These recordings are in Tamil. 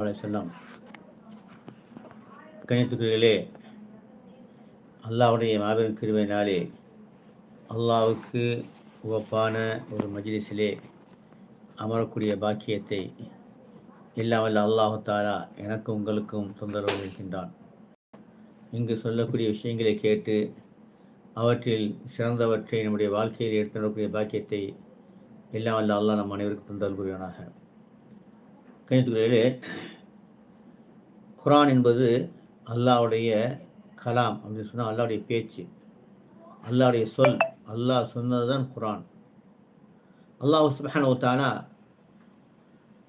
செல்லம் கணித்துக்களிலே அல்லாவுடைய மாபெரும் கிருவையினாலே அல்லாவுக்கு உவப்பான ஒரு மஜ்லிஸிலே அமரக்கூடிய பாக்கியத்தை எல்லாம் வல்ல அல்லாஹு தாலா எனக்கும் உங்களுக்கும் தொந்தரவு இருக்கின்றான் இங்கு சொல்லக்கூடிய விஷயங்களை கேட்டு அவற்றில் சிறந்தவற்றை நம்முடைய வாழ்க்கையில் எடுத்து வரக்கூடிய பாக்கியத்தை எல்லாம் வல்ல அல்லாஹ் நம் அனைவருக்கும் தந்தல் புரியவனாக கணித்துக்குள்ளே குரான் என்பது அல்லாவுடைய கலாம் அப்படின்னு சொன்னால் அல்லாவுடைய பேச்சு. அல்லாவுடைய சொல். அல்லாஹ் சொன்னது தான் குரான். அல்லாஹ் சுபஹானு ஒத்தானா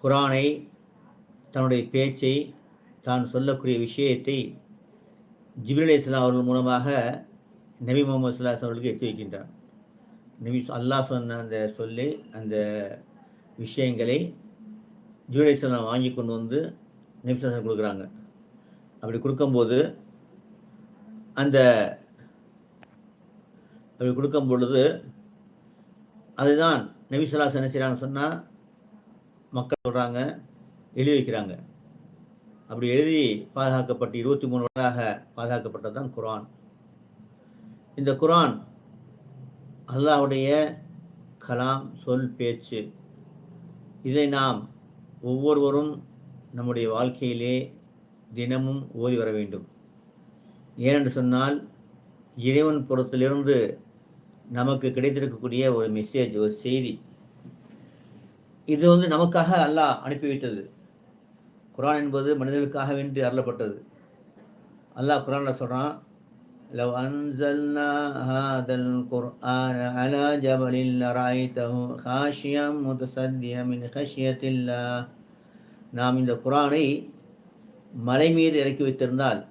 குரானை தன்னுடைய பேச்சை தான் சொல்லக்கூடிய விஷயத்தை ஜிபிரல் இஸ்லாம் அவர்கள் மூலமாக நபி முகமது சுல்லாஸ் அவர்களுக்கு எத்தி வைக்கின்றார். நபி அல்லாஹ் சொன்ன அந்த சொல்லி அந்த விஷயங்களை ஜிபிரல் இஸ்லாம் வாங்கி கொண்டு வந்து நபி சாசனம் கொடுக்குறாங்க. அப்படி கொடுக்கும்போது அந்த அப்படி கொடுக்கும் பொழுது அதுதான் நபி என்ன செய்கிறாங்க சொன்னால் மக்கள் சொல்கிறாங்க எழுதி வைக்கிறாங்க. அப்படி எழுதி பாதுகாக்கப்பட்டு இருபத்தி மூணு வருடாக பாதுகாக்கப்பட்டது தான் குரான் இந்த குரான் அல்லாவுடைய கலாம் சொல் பேச்சு இதை நாம் ஒவ்வொருவரும் நம்முடைய வாழ்க்கையிலே தினமும் ஓதி வர வேண்டும் ஏனென்று சொன்னால் இறைவன் புறத்திலிருந்து நமக்கு கிடைத்திருக்கக்கூடிய ஒரு மெசேஜ் ஒரு செய்தி இது வந்து நமக்காக அல்லாஹ் அனுப்பி வைத்தது குரான் என்பது மனிதர்களுக்காக வேண்டி அருளப்பட்டது அல்லாஹ் குரானில் சொல்கிறான் لو أنزلنا هذا القرآن على جبل لرأيته خاشيا متصديا من خشية الله நாம் இந்த குரானை மலை மீது இறக்கி வைத்திருந்தால்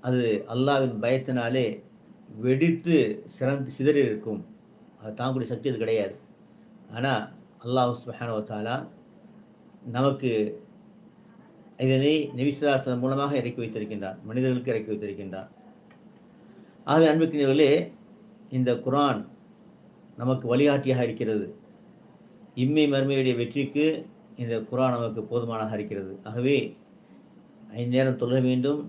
அது அல்லாவின் பயத்தினாலே வெடித்து சிறந்து சிதறி இருக்கும் அது தாங்கக்கூடிய சக்தி அது கிடையாது. ஆனால் அல்லாஹ் சுஹானவத்தாலா நமக்கு இதனை நபிசுலாசன் மூலமாக இறக்கி வைத்திருக்கின்றார். மனிதர்களுக்கு இறக்கி வைத்திருக்கின்றார். ஆகவே அன்புக்கினவர்களே இந்த குரான் நமக்கு வழிகாட்டியாக இருக்கிறது. இம்மை மருமையுடைய வெற்றிக்கு இந்த குரான் நமக்கு போதுமானதாக இருக்கிறது. ஆகவே ஐந்து நேரம் தொழுக வேண்டும்.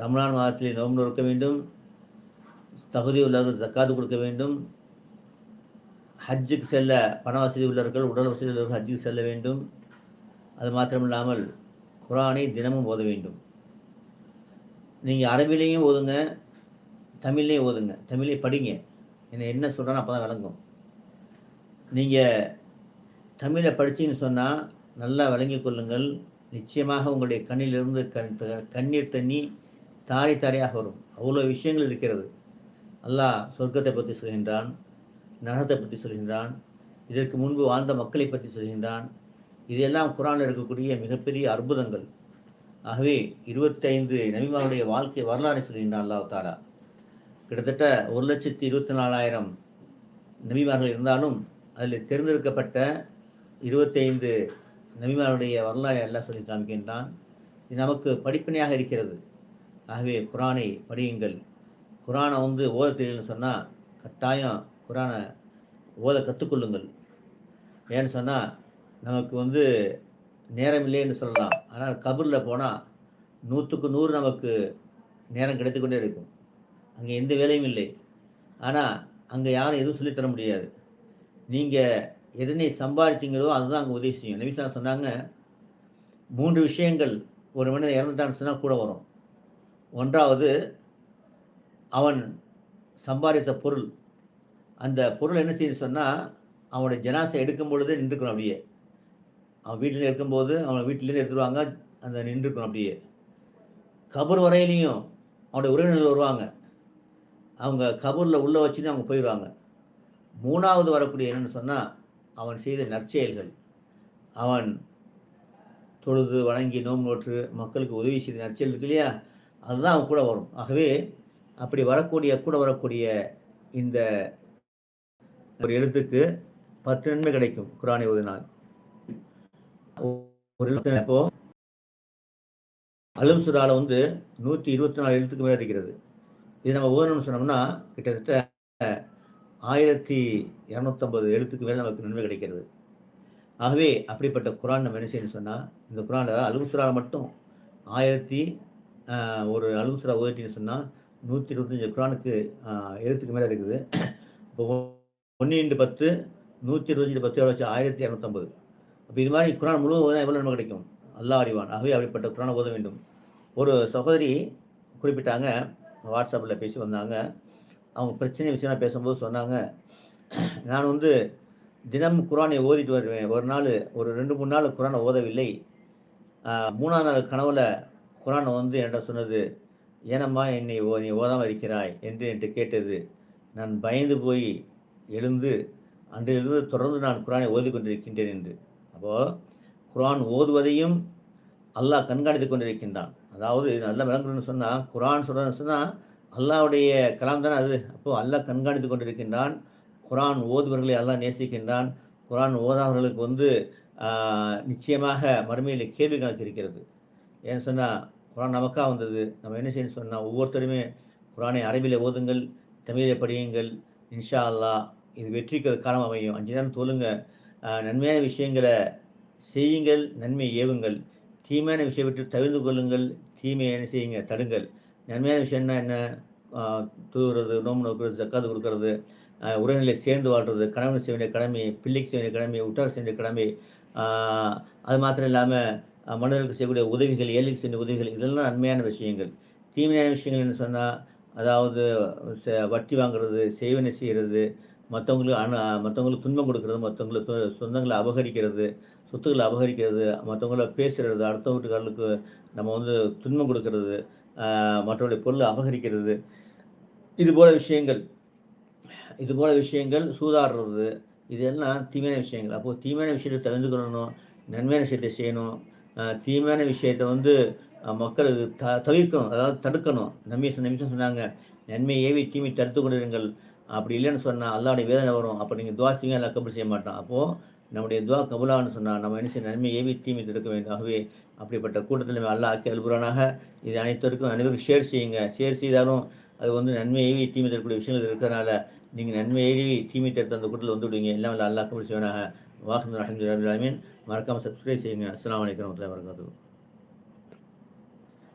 ரமலான் மாதத்தில் நோம்பு இருக்க வேண்டும். தகுதி உள்ளவர்கள் ஜக்காது கொடுக்க வேண்டும். ஹஜ்ஜுக்கு செல்ல பண வசதி உள்ளவர்கள் உடல் வசதி உள்ளவர்கள் ஹஜ்ஜுக்கு செல்ல வேண்டும். அது மாத்திரமில்லாமல் குரானை தினமும் ஓத வேண்டும். நீங்கள் அரபிலையும் ஓதுங்க தமிழ்லேயும் ஓதுங்க. தமிழையும் படிங்க. என்ன என்ன சொல்கிறேன்னு அப்போ தான் விளங்கும். நீங்கள் தமிழை படிச்சிங்கன்னு சொன்னால் நல்லா விளங்கிக் கொள்ளுங்கள். நிச்சயமாக உங்களுடைய கண்ணிலிருந்து கண் கண்ணீர் தண்ணி தாரை தாரையாக வரும். அவ்வளோ விஷயங்கள் இருக்கிறது. அல்லாஹ் சொர்க்கத்தை பற்றி சொல்கின்றான் நரகத்தை பற்றி சொல்கின்றான் இதற்கு முன்பு வாழ்ந்த மக்களை பற்றி சொல்கின்றான். இதெல்லாம் குரானில் இருக்கக்கூடிய மிகப்பெரிய அற்புதங்கள். ஆகவே இருபத்தைந்து நபிமாருடைய வாழ்க்கை வரலாறை சொல்கின்றான் அல்லாஹ் தாரா கிட்டத்தட்ட ஒரு லட்சத்தி இருபத்தி நாலாயிரம் நபிமார்கள் இருந்தாலும் அதில் தேர்ந்தெடுக்கப்பட்ட இருபத்தைந்து நபிமாருடைய வரலாறு எல்லாம் சொல்லி காமிக்கின்றான் இது நமக்கு படிப்பினையாக இருக்கிறது. ஆகவே குரானை படியுங்கள். குரானை வந்து ஓத தெரியலன்னு சொன்னால் கட்டாயம் குரானை ஓத கற்றுக்கொள்ளுங்கள் ஏன்னு சொன்னால் நமக்கு வந்து நேரம் இல்லைன்னு சொல்லலாம். ஆனால் கபூரில் போனால் நூற்றுக்கு நூறு நமக்கு நேரம் கிடைத்து கொண்டே இருக்கும். அங்கே எந்த வேலையும் இல்லை. ஆனால் அங்கே யாரும் எதுவும் சொல்லித்தர முடியாது. நீங்கள் எதனை சம்பாதித்தீங்களோ அதுதான் அங்கே உதவி செய்யும். நபிசா சொன்னாங்க மூன்று விஷயங்கள் ஒரு மனிதன் இறந்துட்டான்னு சொன்னால் கூட வரும். ஒன்றாவது அவன் சம்பாதித்த பொருள். அந்த பொருள் என்ன செய்யுது சொன்னால் அவனுடைய ஜனாசை எடுக்கும் பொழுது நின்றுக்கணும் அப்படியே. அவன் வீட்டில் இருக்கும்போது அவனை வீட்டிலேருந்து எடுத்துருவாங்க அந்த நின்றுக்கணும் அப்படியே. கபர் வரையிலையும் அவனுடைய உறவினர்கள் வருவாங்க. அவங்க கபூரில் உள்ளே வச்சுன்னு அவங்க போயிடுவாங்க. மூணாவது வரக்கூடிய என்னென்னு சொன்னால் அவன் செய்த நற்செயல்கள். அவன் தொழுது வணங்கி நோம் நோற்று மக்களுக்கு உதவி செய்த நற்செயல் இருக்கு இல்லையா? அதுதான் அவன் கூட வரும். ஆகவே அப்படி வரக்கூடிய கூட வரக்கூடிய இந்த ஒரு எழுத்துக்கு பத்து நன்மை கிடைக்கும் குரானை ஓதினால். ஒரு எழுத்து இப்போ அலும் சுறால வந்து நூற்றி இருபத்தி நாலு எழுத்துக்கு மேலே இருக்கிறது. இது நம்ம ஓதணும்னு சொன்னோம்னா கிட்டத்தட்ட ஆயிரத்தி இரநூத்தம்பது எழுத்துக்கு மேலே நமக்கு நன்மை கிடைக்கிறது. ஆகவே அப்படிப்பட்ட குரான் நம்ம என்ன சொன்னால் இந்த குரான் அதாவது அலுகுசுராவில் மட்டும் ஆயிரத்தி ஒரு அலுகுசுரா ஓதிட்டின்னு சொன்னால் நூற்றி இருபத்தஞ்சி குரானுக்கு எழுத்துக்கு மேலே இருக்குது. இப்போ ஒன்று இண்டு பத்து நூற்றி இருபத்தஞ்சி பத்து எவ்வளோ வச்சு ஆயிரத்தி இரநூத்தம்பது. அப்போ இது மாதிரி குரான் முழுவதும் எவ்வளோ நன்மை கிடைக்கும்? அல்லாஹ் அறிவான். ஆகவே அப்படிப்பட்ட குரானை ஓத வேண்டும். ஒரு சகோதரி குறிப்பிட்டாங்க வாட்ஸ்அப்பில் பேசி வந்தாங்க அவங்க பிரச்சனை விஷயமா பேசும்போது சொன்னாங்க. நான் வந்து தினம் குரானை ஓதிட்டு வருவேன். ஒரு நாள் ஒரு ரெண்டு மூணு நாள் குரானை ஓதவில்லை. மூணாவது நாள் கனவில் குரானை வந்து என்கிட்ட சொன்னது ஏனம்மா என்னை ஓ நீ ஓதாமல் இருக்கிறாய்? என்று என்கிட்ட கேட்டது. நான் பயந்து போய் எழுந்து அன்றிலிருந்து தொடர்ந்து நான் குரானை ஓதி கொண்டிருக்கின்றேன் என்று. அப்போது குரான் ஓதுவதையும் அல்லாஹ் கண்காணித்து கொண்டிருக்கின்றான். அதாவது நல்ல விளங்குன்னு சொன்னால் குரான் சொல்கிறேன்னு சொன்னால் அல்லாவுடைய கலாம் தானே அது? அப்போது அல்லாஹ் கண்காணித்து கொண்டிருக்கின்றான். குரான் ஓதுவர்களை அல்லாஹ் நேசிக்கின்றான். குரான் ஓதாதவர்களுக்கு வந்து நிச்சயமாக மறுமையில் கேள்வி கணக்கு இருக்கிறது. ஏன்னு சொன்னால் குரான் நமக்காக வந்தது? நம்ம என்ன செய்யணும் சொன்னால் ஒவ்வொருத்தருமே குரானை அரபியில் ஓதுங்கள் தமிழில் படியுங்கள். இன்ஷா அல்லாஹ் இது வெற்றிக்கு காரணம் காலம் அமையும். அஞ்சு நேரம் தோலுங்க நன்மையான விஷயங்களை செய்யுங்கள் நன்மை ஏவுங்கள். தீமையான விஷயம் விட்டு தவிர்த்து கொள்ளுங்கள். தீமையை என்ன செய்யுங்க? தடுங்கள். நன்மையான விஷயம்னா என்ன? தூவுறது நோம்பு நோக்கிறது ஜக்காது கொடுக்கறது உறவினர்களை சேர்ந்து வாழ்றது கணவன் செய்ய வேண்டிய கடமை பிள்ளைக்கு செய்ய வேண்டிய கடமை உற்றார் செய்ய வேண்டிய கடமை அது மாத்திரம் இல்லாமல் மனிதர்களுக்கு செய்யக்கூடிய உதவிகள் ஏழைக்கு செய்ய உதவிகள் இதெல்லாம் நன்மையான விஷயங்கள். தீமையான விஷயங்கள் என்ன சொன்னால் அதாவது வட்டி வாங்குறது சேவனை செய்கிறது மற்றவங்களுக்கு அணு மற்றவங்களுக்கு துன்பம் கொடுக்கறது மற்றவங்களுக்கு சொந்தங்களை அபகரிக்கிறது சொத்துக்களை அபகரிக்கிறது மற்றவங்கள பேசுகிறது அடுத்த வீட்டுக்காரர்களுக்கு நம்ம வந்து துன்பம் கொடுக்கறது மற்றவருடைய பொருளை அபகரிக்கிறது. இது போல விஷயங்கள். இது போல விஷயங்கள் சூதாடுறது. இதெல்லாம் தீமையான விஷயங்கள். அப்போது தீமையான விஷயத்தை தெரிஞ்சுக்கணும் நன்மையான விஷயத்தை செய்யணும். தீமையான விஷயத்தை வந்து மக்கள் த தவிர்க்கணும். அதாவது தடுக்கணும். நம்பி நிமிஷம் சொன்னாங்க. நன்மை ஏவி தீமை தடுத்து கொண்டிருங்கள். அப்படி இல்லைன்னு சொன்னால் அல்லாவுடைய வேதனை வரும். அப்போ நீங்கள் துவாசிங்க எல்லாம் அல்லா செய்ய மாட்டோம். அப்போது நம்முடைய துவா கபுலான்னு சொன்னால் நம்ம என்ன செய்ய நன்மை ஏவி தீமை தடுக்க வேண்டும். ஆகவே அப்படிப்பட்ட கூட்டத்தில் நம்ம அல்லாஹ் ஆக்கி அல்புரானாக இது அனைத்திற்கும் அனைவருக்கும் ஷேர் செய்யுங்க. ஷேர் செய்தாலும் அது வந்து நன்மை ஏவி தீமை தரக்கூடிய விஷயங்கள் இருக்கிறனால நீங்கள் நன்மை ஏவி தீமை தடுத்து அந்த கூட்டத்தில் வந்து விடுவீங்க. எல்லாம் அல்லா கபுல் செய்வனாக. வாஹன் அஹமது அலமீன் மறக்காமல் சப்ஸ்கிரைப் செய்யுங்க. அஸ்லாம் வலைக்கம் வரமத்துல வரகாத்துஹு